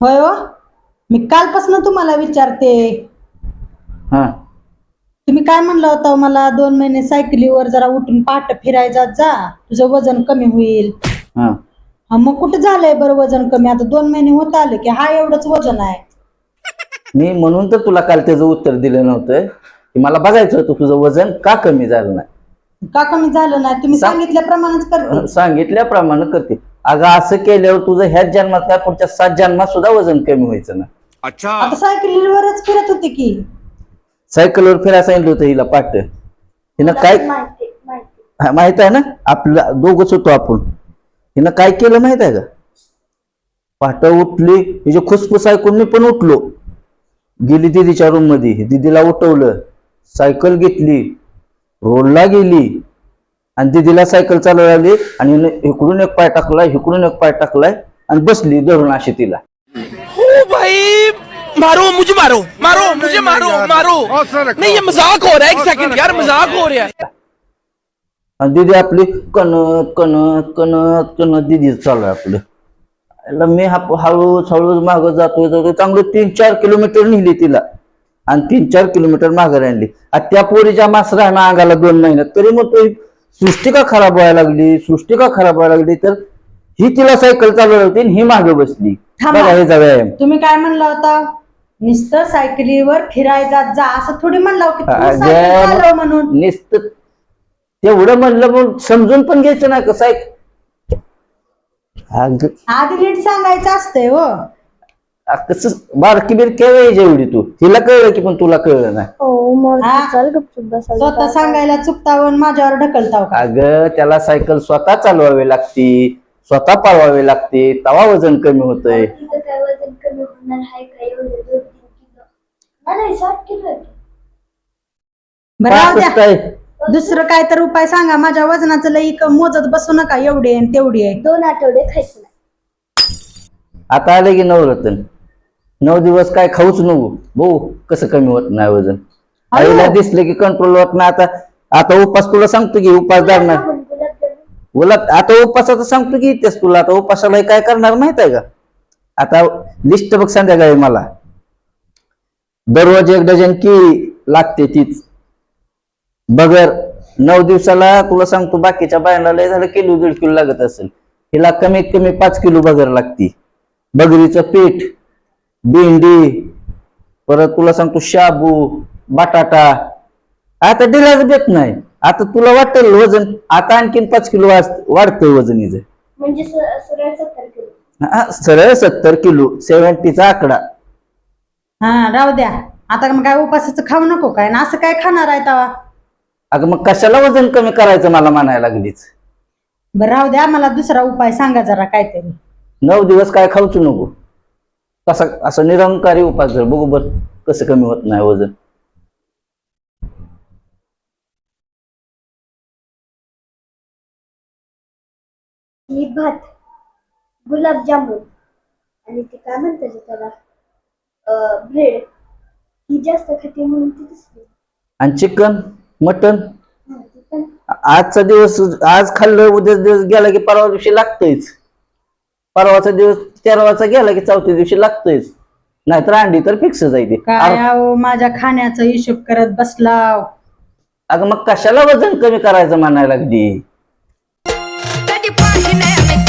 होय हो. मी कालपासून तुम्हाला विचारते. हा. तुम्ही काय म्हणलं होतं मला दोन महिने सायकलीवर जरा उठून पहाट फिरायला जा तुझं वजन कमी होईल. हा. हा मग कुठं झालंय बरं वजन कमी? आता दोन महिने होत आले की हा एवढंच वजन आहे. मी म्हणून तर तुला काल त्याचं उत्तर दिलं नव्हतं की मला बघायचं होतं तुझं वजन का कमी झालं नाही. का कमी झालं नाही? तुम्ही सांग. सांगितल्याप्रमाणेच करते. सांगितल्याप्रमाणे करते. अगं असं केल्यावर तुझं ह्याच जन्मात काय पुढच्या सात जन्मात सुद्धा वजन कमी व्हायचं ना. अच्छा. आता सायकलीवरच फिरत होते की. सायकलवर फिरायला सांगितलं होतं हिला पाठ. हिनं काय हा, माहीत आहे ना? आपलं दोघच होतो आपण. हिनं काय केलं माहीत आहे का? पाठ उठली हिची खुसफुस ऐकून मी पण उठलो. गेली दिदीच्या रूममध्ये. दिदीला उठवलं. सायकल घेतली. रोडला गेली. आणि दिदीला सायकल चालवायला आली आणि इकडून एक पाय टाकलाय इकडून एक पाय टाकलाय आणि बसली धरून अशी तिला. ओ भाई मारो मुझे मारो मारो मुझे मारो मारो। नहीं ये मजाक हो रहा है एक सेकंड यार मजाक हो रहा है। आणि दिदी आपली कणत कणत कणत कणत दिदी चालू आहे आपलं मी हा हळूच हळूच मागं जातोय जातोय. चांगलं तीन चार किलोमीटर नेली तिला. आणि तीन चार किलोमीटर मागं आणली आणि त्या पोरीच्या मास राहणं अंगाला दोन महिन्यात. तरी मग तो सृष्टी का खराब व्हायला लागली सृष्टी का खराब व्हायला लागली तर ही तिला सायकल आणि ही मागे बसली. थांबा. बघा हे व्यायाम तुम्ही काय म्हणलं होता? नुसतं सायकलीवर फिरायला जा असं थोडी म्हणलं की तू अगं, सायकल चालव म्हणून. नुसतं तेवढं म्हणलं मग समजून पण घ्यायचं ना कसं आहे अगं. आधी नीट सांगायचं असतंय हो. कसं बारकी बिरकी वेळेची एवढी तू? तिला कळलं की पण तुला कळलं नाही. हो मग हा. चल गपचूप बसायला स्वतः सांगायला चुकताव आणि माझ्यावर ढकलताव का? अगं त्याला सायकल स्वतः चालवावी लागती स्वतः पळवावी लागते तवा वजन कमी होतंय. तिथं काय वजन कमी होणार आहे का? एवढं दोन तीन किलो. मला साठ किलो आहे. बरं राहू द्या. पासष्ट आहे. दुसरं काय तर उपाय सांगा. माझ्या वजनाचं लई क- मोजत बसू नका. एवढी आहे आणि तेवढी आहे. दोन आठवडे खायचं नाही. आता आलं की नवरत्न. नऊ दिवस काय खाऊच नको. भाऊ कसं कमी होत नाही वजन. आईला दिसलं की कंट्रोल होत नाही. आता आता उपास तुला सांगतो की उपास धरणार. उलट आता उपासाचं सांगतो की तेच तुला. आता उपासाला काय करणार माहीत आहे का? आता लिस्ट बघ संध्याकाळी मला. दररोज एक डझन केळी लागते तीच. बगर नऊ दिवसाला तुला सांगतो बाकीच्या बायांना लय झालं किलो दीड किलो लागत असेल. हिला कमीत कमी पाच किलो बगर लागती. बगरीचं पीठ भेंडी परत तुला सांगतो शाबू बटाटा. आता दिलाच देत नाही. आता तुला वाटेल वजन. आता आणखीन पाच किलो वाढतंय वजन हिचं. म्हणजे सरळ सत्तर किलो. हा, सरळ सत्तर किलो. सेव्हन्टीचा आकडा. हा राहू द्या. आता मग काय उपासाचं खाऊ नको काय? ना असं काय खाणार आहे तवा? अगं मग कशाला वजन कमी करायचं मला म्हणायला लागलीच? बरं राहू द्या. मला दुसरा उपाय सांगा जरा काहीतरी. नऊ दिवस काय खाऊच नको. कसा असं निरंकारी उपास कर बघू बर कसं कमी होत नाही वजन. मी भात गुलाबजामुन आणि ते काय म्हणतात ते त्याला? ब्रेड ही जास्त खाते म्हणून ती दिसली आणि चिकन मटन हा, ती पण. आजचा दिवस आज खाल्लं उद्या दिवस गेला की परवा दिवशी लागतंयच. परवाचा दिवस तेरावाचा गेला की चौथ्या दिवशी लागतंयच. नाहीतर अंडी तर फिक्स जायते काय अहो माझ्या खाण्याचा हिशोब करत बसलाव अगं मग कशाला वजन कमी करायचं म्हणायला लागली? make